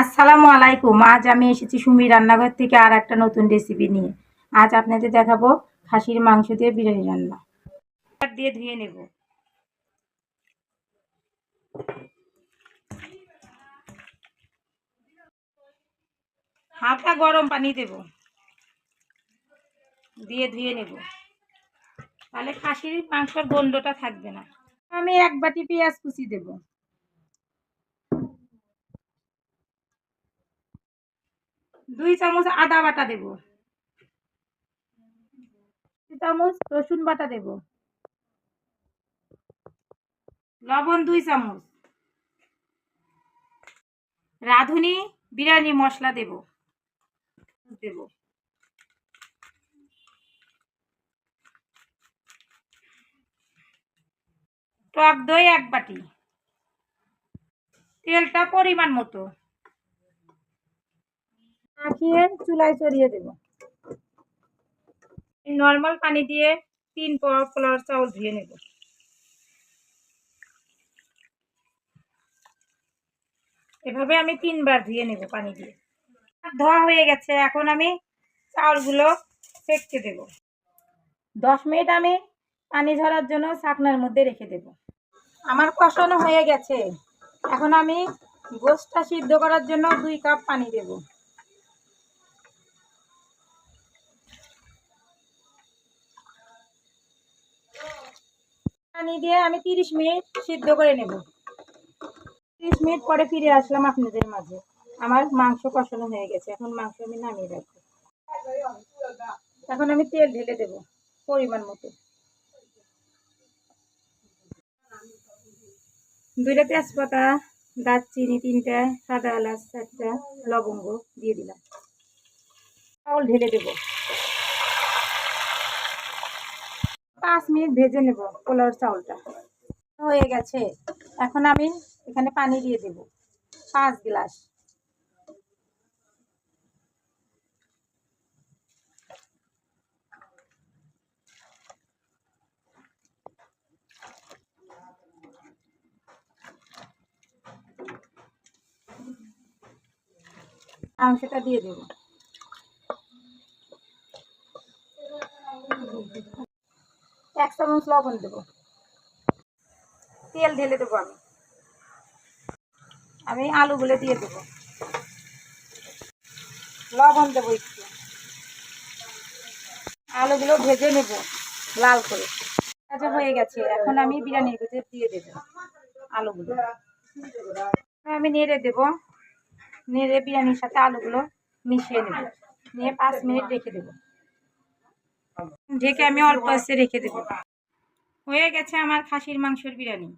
আসসালামু আলাইকুম। আজ আমি এসেছি সুমি রান্নাঘর থেকে আর একটা নতুন রেসিপি নিয়ে। আজ আপনাদের দেখাবো খাসির মাংস দিয়ে বিরিয়ানি রান্না। দিয়ে ধুয়ে নেব। হালকা গরম পানি দেব। দিয়ে ধুয়ে নেব। তাহলে খাসির মাংসর গন্ধটা থাকবে না। আমি এক বাটি পেঁয়াজ কুচি দেবো। দুই চামচ আদা বাটা দেব। দুই চামচ রসুন বাটা দেব। লবণ দুই চামচ। রাঁধুনি বিরিয়ানি মশলা দেব। দেব। টক দই এক বাটি। তেলটা পরিমাণ মতো। মাখিয়ে চুলায় চড়িয়ে দেব। নর্মাল পানি দিয়ে তিন পোলার চাউল ধুয়ে নেব। এভাবে আমি তিনবার ধুয়ে নেব পানি দিয়ে। ধোয়া হয়ে গেছে, এখন আমি চাউলগুলো সেঁকতে দেব। দশ মিনিট আমি পানি ঝরার জন্য শাকনার মধ্যে রেখে দেব। আমার কষানো হয়ে গেছে। এখন আমি গোশটা সিদ্ধ করার জন্য দুই কাপ পানি দেবো। পানি দিয়ে আমি তিরিশ মিনিট সিদ্ধ করে নেব। তিরিশ মিনিট পরে ফিরে আসলাম আপনাদের মাঝে। আমার মাংস কষানো হয়ে গেছে। এখন মাংস আমি নামিয়ে রাখব। এখন আমি তেল ঢেলে দেব পরিমাণ মতো। দুইটা তেজপাতা, দারচিনি, তিনটা সাদা এলাচ, চারটা লবঙ্গ দিয়ে দিলাম। চাউল ঢেলে দেবো। পাঁচ মিনিট ভেজে নেব পোলাওর চাউলটা। হয়ে গেছে। এখন আমি এখানে পানি দিয়ে দেব। পাঁচ গ্লাস। মাংসটা দিয়ে দেব। এক চামচ লবণ দেবো। তেল ঢেলে দেবো আমি। আমি আলুগুলো দিয়ে দেবো। লবণ দেবো একটু। আলুগুলো ভেজে নেব লাল করে। আচ্ছা হয়ে গেছে। এখন আমি বিরিয়ানির ভিতরে দিয়ে দেবো আলুগুলো। আমি নেড়ে দেব। নেড়ে বিরিয়ানির সাথে আলুগুলো মিশিয়ে নেব। নিয়ে পাঁচ মিনিট রেখে দেবো। ঢেকে আমি অল্প এসে রেখে দেবো। হয়ে গেছে আমার খাসির মাংসের বিরিয়ানি।